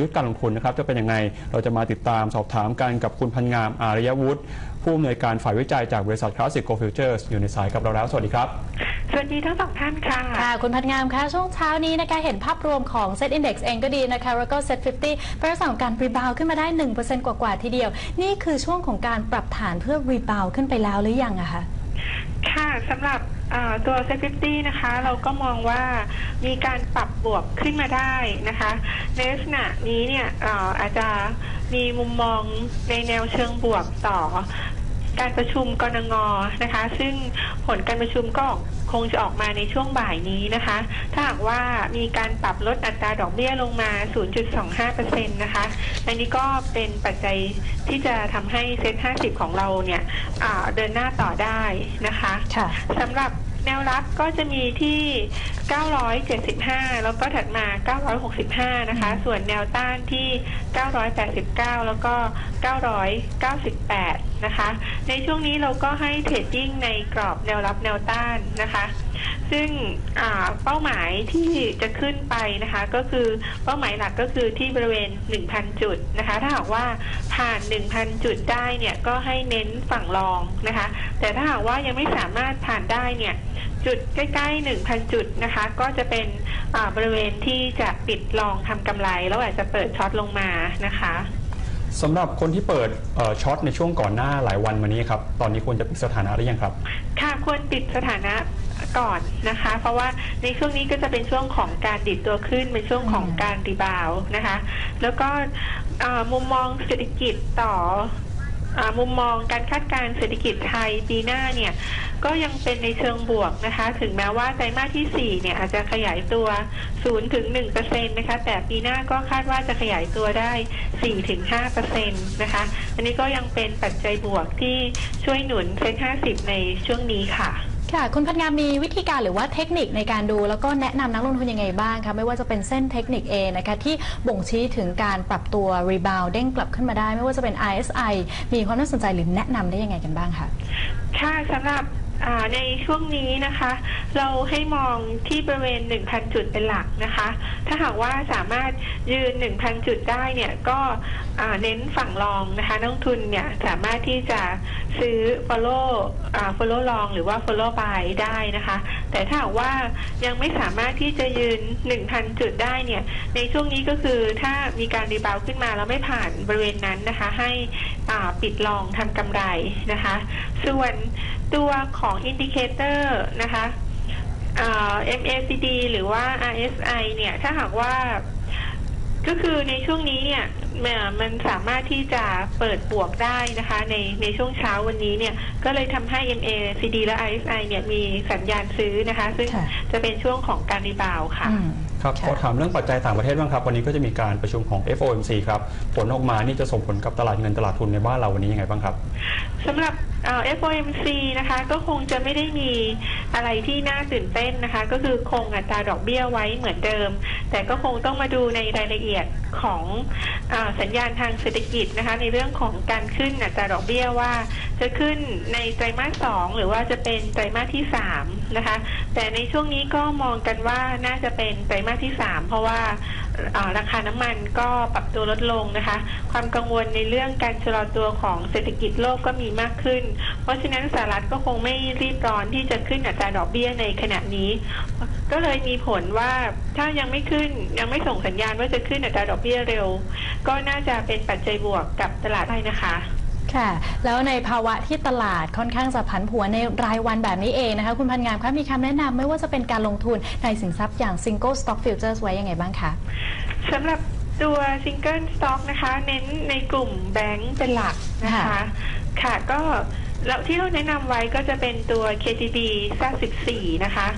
ยุทธการลงทุนนะครับจะเป็นยังไง เราจะมาติดตามสอบถามกันกับคุณพันงามอารยวุฒิผู้อำนวยการฝ่ายวิจัยจากบริษัท Classic Go Futures อยู่ในสายกับเราแล้ว สวัสดีครับ สวัสดีทั้งสองท่านค่ะ ค่ะ คุณพัฒงามคะช่วงเช้านี้นะคะเห็นภาพรวมของ Set Index เองก็ดีนะคะ แล้วก็ Set 50เป็นลักษณะของการรีบาวขึ้นมาได้ 1%กว่าๆทีเดียว นี่คือช่วงของการปรับฐานเพื่อรีบาวขึ้นไปแล้วหรือยังอะคะค่ะสำหรับ อ่าตัว s ซฟตี้นะคะ เราก็มองว่ามีการปรับบวกขึ้นมาได้นะคะ ในลักษณะนี้เนี่ยอาอาจจะมีมุมมองในแนวเชิงบวกต่อ การประชุมกรงงนะคะ ซึ่งผลการประชุมก็คงจะออกมาในช่วงบ่ายนี้นะคะ ถ้าหากว่ามีการปรับลดอัตราดอกเบี้ยลงมา 0.25%นะคะอันนี้ก็เป็นปัจจัยที่จะทำให้เซ็ต50 ของเราเนี่ยอ่าเดินหน้าต่อได้นะคะค่ะสำหรับ แนวรับก็จะมีที่ 975 แล้วก็ถัดมา 965 นะคะ ส่วนแนวต้านที่ 989 แล้วก็ 998 นะคะ ในช่วงนี้เราก็ให้เทรดดิ้งในกรอบแนวรับแนวต้านนะคะ ซึ่งอ่าเป้าหมายที่จะขึ้นไปนะคะ ก็คือเป้าหมายหลักก็คือที่บริเวณ 1,000 จุดนะคะ ถ้าหากว่าผ่าน 1,000 จุดได้เนี่ยก็ให้เน้นฝั่งรองนะคะ แต่ถ้าหากว่ายังไม่สามารถผ่านได้เนี่ยจุดใกล้ๆ 1,000 จุดนะคะ ก็จะเป็นอ่าบริเวณที่จะปิดลองทำกำไร แล้วอาจจะเปิดช็อตลงมานะคะสำหรับคนที่เปิดเอ่อช็อตในช่วงก่อนหน้าหลายวันมานี้ครับ ตอนนี้ควรจะปิดสถานะหรือยังครับ ค่ะควรปิดสถานะ ก่อนนะคะ เพราะว่าในช่วงนี้ก็จะเป็นช่วงของการดิดตัวขึ้นเป็นช่วงของการรีบาวนะคะ แล้วก็มุมมองเศรษฐกิจต่ออมุมมองการคาดการณ์เศรษฐกิจไทยปีหน้าเนี่ยก็ยังเป็นในเชิงบวกนะคะ ถึงแม้ว่าไตรมาสที่ 4 เนี่ยอาจจะขยายตัว 0 ถึง1%นะคะ แต่ปีหน้าก็คาดว่าจะขยายตัวได้ 4 ถึง5%นะคะ อันนี้ก็ยังเป็นปัจจัยบวกที่ช่วยหนุนเซ็ต50 ในช่วงนี้ค่ะ ค่ะ คุณพัฒงามมีวิธีการหรือว่าเทคนิคในการดู แล้วก็แนะนำนักลงทุนยังไงบ้างคะไม่ว่าจะเป็นเส้นเทคนิคเองนะคะที่บ่งชี้ถึงการปรับตัวรีบาวเด้งกลับขึ้นมาได้ ไม่ว่าจะเป็น RSI มีความน่าสนใจหรือแนะนำได้ยังไงกันบ้างคะ ค่ะสำหรับ อ่าในช่วงนี้นะคะ เราให้มองที่บริเวณ 1,000 จุดเป็นหลักนะคะ ถ้าหากว่าสามารถยืน 1,000 จุดได้เนี่ยก็เน้นฝั่งรองนะคะนักลงทุนเนี่ยสามารถที่จะซื้อ follow อ follow long หรือว่า follow buy ได้นะคะ แต่ถ้าหากว่ายังไม่สามารถที่จะยืน 1,000 จุดได้เนี่ยในช่วงนี้ก็คือถ้ามีการรีบาวขึ้นมาแล้วไม่ผ่านบริเวณนั้นนะคะ ให้ ปิดลองทำกำไรนะคะ ส่วนตัวของอินดิเคเตอร์นะคะอ่า MACD หรือว่า RSI เนี่ย ถ้าหากว่า ก็คือในช่วงนี้เนี่ยเอ่อมันสามารถที่จะเปิดบวกได้นะคะ ในในช่วงเช้าวันนี้เนี่ยก็เลยทำให้ MACD และ RSI เนี่ยมีสัญญาณซื้อนะคะ ซึ่งค่ะจะเป็นช่วงของการรีบาวด์ค่ะอืมครับค่ะขอถามเรื่องปัจจัยต่างประเทศบ้างครับ วันนี้ก็จะมีการประชุมของ FOMC ครับผลออกมานี่จะส่งผลกับตลาดเงินตลาดทุนในบ้านเราวันนี้ยังไงบ้างครับสำหรับเอ่อ FOMC นะคะก็คงจะไม่ได้มีอะไรที่น่าตื่นเต้นนะคะ ก็คือคงอัตราดอกเบี้ยไว้เหมือนเดิม แต่ก็คงต้องมาดูในรายละเอียด ของอสัญญาณทางเศรษฐกิจนะคะในเรื่องของการขึ้นอัตราดอกเบี้ยว่า จะขึ้นในไตรมาสสองหรือว่าจะเป็นไตรมาสที่สามนะคะ แต่ในช่วงนี้ก็มองกันว่าน่าจะเป็นไตรมาสที่สามเพราะว่าราคาน้ำมันก็ปรับตัวลดลงนะคะ ความกังวลในเรื่องการชะลอตัวของเศรษฐกิจโลกก็มีมากขึ้น เพราะฉะนั้นสหรัฐก็คงไม่รีบร้อนที่จะขึ้นอัตราดอกเบี้ยในขณะนี้ ก็เลยมีผลว่าถ้ายังไม่ขึ้นยังไม่ส่งสัญญาณว่าจะขึ้นอัตราดอกเบี้ยเร็ว ก็น่าจะเป็นปัจจัยบวกกับตลาดได้นะคะ ค่ะ แล้วในภาวะที่ตลาดค่อนข้างจะผันผวนในรายวันแบบนี้เองนะคะ คุณพันงามคะมีคำแนะนำไม่ว่าจะเป็นการลงทุนในสินทรัพย์อย่าง Single Stock Futures ไว้ยังไงบ้างคะสำหรับตัวซิงเกิลสต็อกนะคะ เน้นในกลุ่มแบงก์เป็นหลักนะคะ ค่ะค่ะก็ แล้วที่เราแนะนำไว้ก็จะเป็นตัว KTB ซ14 นะคะ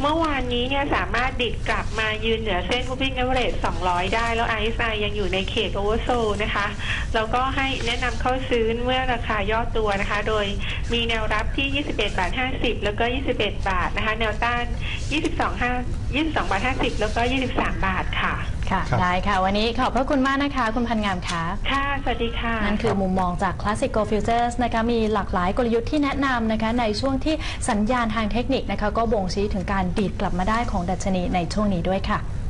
เมื่อวานนี้เนี่ยสามารถดิดกลับมายืนเหนือเส้น moving average 200 ได้ แล้ว RSI ยังอยู่ในเขต oversold นะคะ แล้วก็ให้แนะนำเข้าซื้อเมื่อราคาย่อตัวนะคะ โดยมีแนวรับที่ 21 บาท 50 แล้วก็ 21 บาทนะคะ แนวต้าน 22 5 22 บาท 50 แล้วก็ 23 บาทค่ะ ค่ะ ครับ ได้ค่ะ วันนี้ขอบพระคุณมากนะคะ คุณพันงามคะค่ะ สวัสดีค่ะ นั่นคือมุมมองจาก Classic Go Futures นะคะมีหลากหลายกลยุทธ์ที่แนะนำนะคะในช่วงที่สัญญาณทางเทคนิคนะคะก็บ่งชี้ถึงการดีดกลับมาได้ของดัชนีในช่วงนี้ด้วยค่ะ